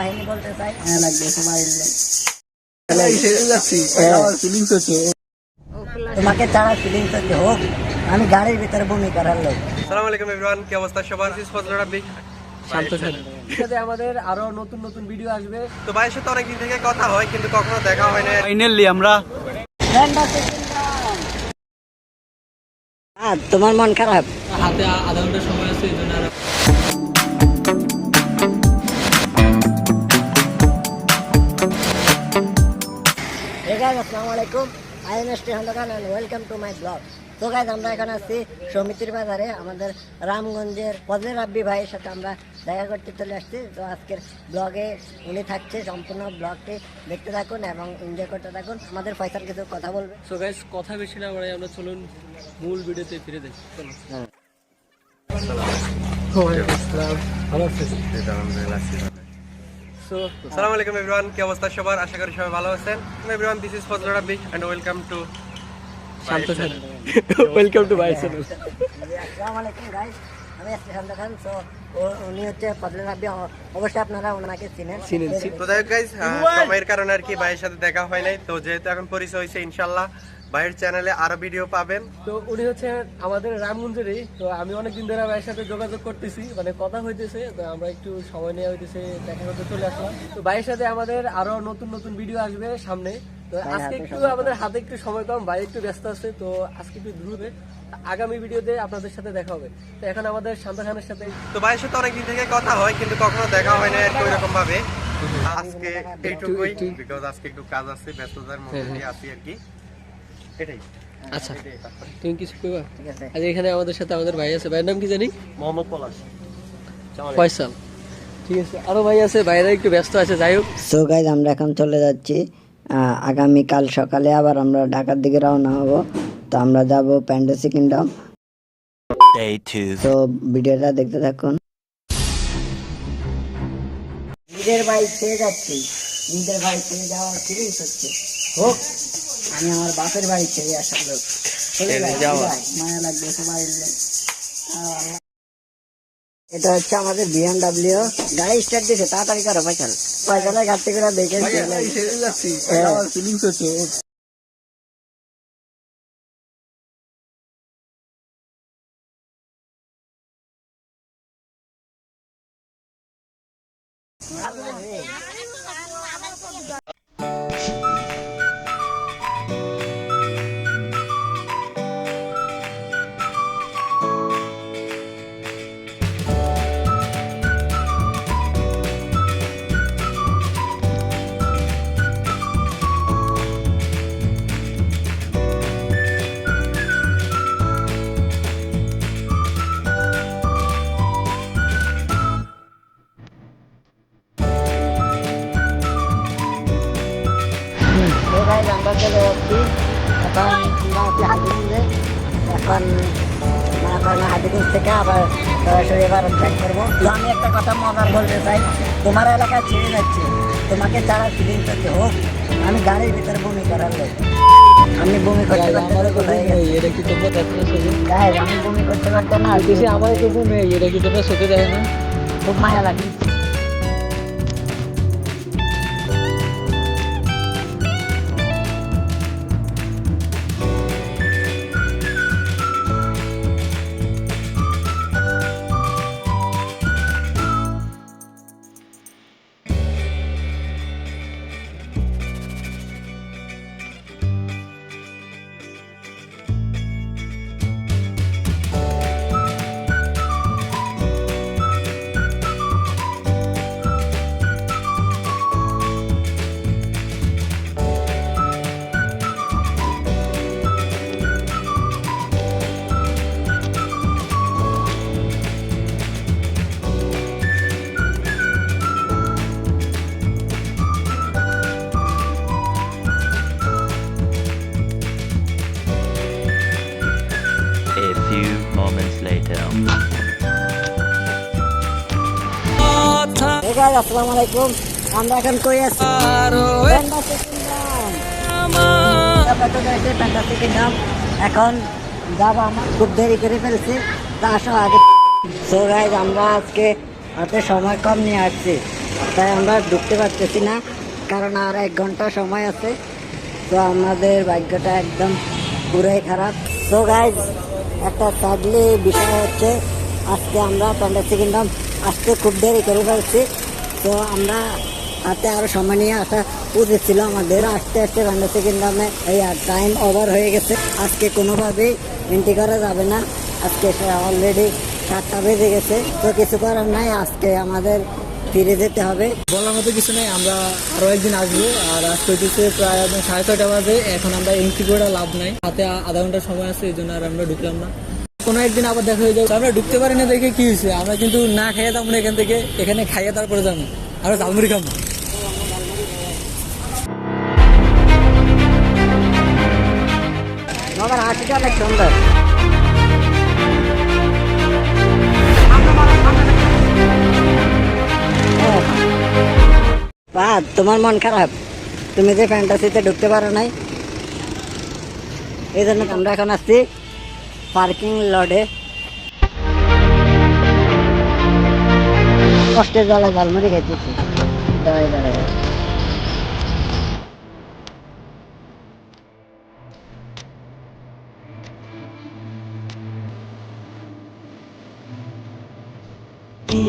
কাহিনী বলতে চাই। হ্যাঁ লাগবে সবাই তোমাকে ছাড়া ফিলিংস হচ্ছে হোক। আমি গাড়ির ভিতরে বমি করার লোক। সালাম আলাইকুম এভরিওয়ান কি অবস্থা? সবার শান্ত সাথে। আমাদের আরও নতুন নতুন ভিডিও আসবে। তো ভাইয়ের সাথে অনেকদিন থেকে কথা হয় কিন্তু কখনো দেখা হয় না। ফাইনালি আমরা হ্যাঁ তোমার মন খারাপ? হাতে আধা ঘণ্টা সময় আছে এই জন্য guys, আসসালামু আলাইকুম I am S and welcome to my blog তো গাইজ আমরা এখন আছি সমিতির বাজারে আমাদের রামগঞ্জের পদের রাব্বি ভাইয়ের সাথে আমরা দেখা করতে চলে আসছি। তো আজকের ব্লগে উনি থাকছে সম্পূর্ণ ব্লগটি দেখতে থাকুন এবং এনজয় করতে থাকুন। আমাদের পয়সার কিছু কথা বলবে। সো গাইস কথা বেশি না বাড়াই আমরা চলুন মূল ভিডিওতে ফিরে যাই। চলো ভালো আছিস সো সালাম আলাইকুম এভরিওয়ান কি অবস্থা সবার? আশা করি সবাই ভালো আছেন। Everyone this is Fazle Rabbi and welcome to Shanto welcome to by channel আসসালামু আলাইকুম গাইস আমি এস টিহান দোকান তো উনি হচ্ছে পদের রাব্বি অবশ্যই আপনারা ওনাকে চিনেন। চিনেন, চিনেন। তো যাই গাইজ সময়ের কারণে আর কি ভাইয়ের সাথে দেখা হয় নাই। তো যেহেতু এখন পরিচয় হয়েছে ইনশাল্লাহ ভাইয়ের চ্যানেলে আরও ভিডিও পাবেন। তো উনি হচ্ছে আমাদের রামগঞ্জেরই তো আমি অনেকদিন ধরে ভাইয়ের সাথে যোগাযোগ করতেছি মানে কথা হইতেছে তো আমরা একটু সময় নেওয়া হইতেছে দেখা করতে চলে আসলাম। তো ভাইয়ের সাথে আমাদের আরও নতুন নতুন ভিডিও আসবে সামনে। তো আজকে একটু আমাদের হাতে একটু সময় কম ভাই একটু ব্যস্ত আছে তো আজকে একটু দ্রুত আগামী ভিডিওতে আপনাদের সাথে দেখা হবে। তো এখন আমাদের শান্ত খানের সাথে তো ভাইয়ের সাথে অনেকদিন থেকে কথা হয় কিন্তু কখনো দেখা হয় না ওইরকম ভাবে আজকে এইটুকুই বিকজ আজকে একটু কাজ আছে ব্যস্ততার মধ্যে দিয়ে আছি আর কি। এটাই। আচ্ছা। তুমি কিছু কইবা? আজ এখানে আমাদের সাথে আমাদের ভাই আছে। ভাইয়ের নাম কি জানি? মোহাম্মদ পলাশ। ফয়সাল। ঠিক আছে। আরও ভাই আছে ভাইরা একটু ব্যস্ত আছে যাই হোক। সো গাইজ আমরা এখন চলে যাচ্ছি। আহ, আগামীকাল সকালে আবার আমরা ঢাকার দিকে রওনা হব। তো আমরা যাব প্যান্ডেসি কিংডম তো ভিডিওটা দেখতে থাকুন। নিজের বাড়ি ছেড়ে যাচ্ছি। নিজের বাড়ি ছেড়ে যাওয়ার ফিলিংস হচ্ছে। হোক আমি আমার বাপের বাড়ি ছেড়ে আসার লোক। মায়া লাগবে সবাই। এটা হচ্ছে আমাদের বিএমডাব্লিউ গাড়ি স্টার্ট দিয়েছে তাড়াতাড়ি করো পাইকাল। পাইকালে ঘাটতে করে দেখে চলে যাচ্ছি এখন এখন থেকে আবার সরাসরি এবার ব্যাক করব তো আমি একটা কথা মজার বলতে চাই তোমার এলাকায় ছেড়ে যাচ্ছি তোমাকে ছাড়া ফিলিংস হচ্ছে হোক আমি গাড়ির ভিতরে বমি করার লোক আমি বমি করতে করতে দেখছ আমি করতে করতে না আমার তো এটা কি তোমরা না খুব মায়া লাগে moments later. Hey guys, আসসালামু আলাইকুম। আমরা এখন কই আছি? Fantasy Kingdom। আমরা চলে এসেছি Fantasy Kingdom। এখন যাব আমার। খুব দেরি করে ফেলছি। তা আসো আগে। সো গাইজ আমরা আজকে হাতে সময় কম নিয়ে আসছি। তাই আমরা ঢুকতে পারতেছি না কারণ আর এক ঘণ্টা সময় আছে। তো আমাদের ভাগ্যটা একদম পুরাই খারাপ। তো গাইজ একটা স্যাডলি বিষয় হচ্ছে, আজকে আমরা ফ্যান্টাসি কিংডম আসতে খুব দেরি করে ফেলছি। তো আমরা হাতে আরও সময় নিয়ে আসা উচিত ছিল আমাদের। আস্তে আস্তে ফ্যান্টাসি কিংডমে এই টাইম ওভার হয়ে গেছে। আজকে কোনোভাবেই এন্ট্রি করা যাবে না। আজকে অলরেডি সাতটা বেজে গেছে। তো কিছু করার নাই। আজকে আমাদের ফিরে যেতে হবে। বলার মতো কিছু নেই, আমরা আরও একদিন আসব। আর আজকে হইতেছে প্রায় আপনার সাড়ে ছয়টা বাজে, এখন আমরা এন্ট্রি করে লাভ নাই। হাতে আধা ঘণ্টা সময় আছে, এই জন্য আর আমরা ঢুকলাম না। কোনো একদিন আবার দেখা হয়ে যাবে। আমরা ঢুকতে পারি না দেখে কি হয়েছে? আমরা কিন্তু না খাইয়ে যাব এখান থেকে, এখানে খাইয়ে তারপরে যাব। আমরা ঝালমুড়ি খাব আমার হাসিটা অনেক সুন্দর। বা তোমার মন খারাপ? তুমি যে ফ্যান্টাসিতে ঢুকতে পারো নাই? এই জন্য আমরা এখন আসছি পার্কিং লডে কষ্টের জলে ঝালমুড়ি খেতেছি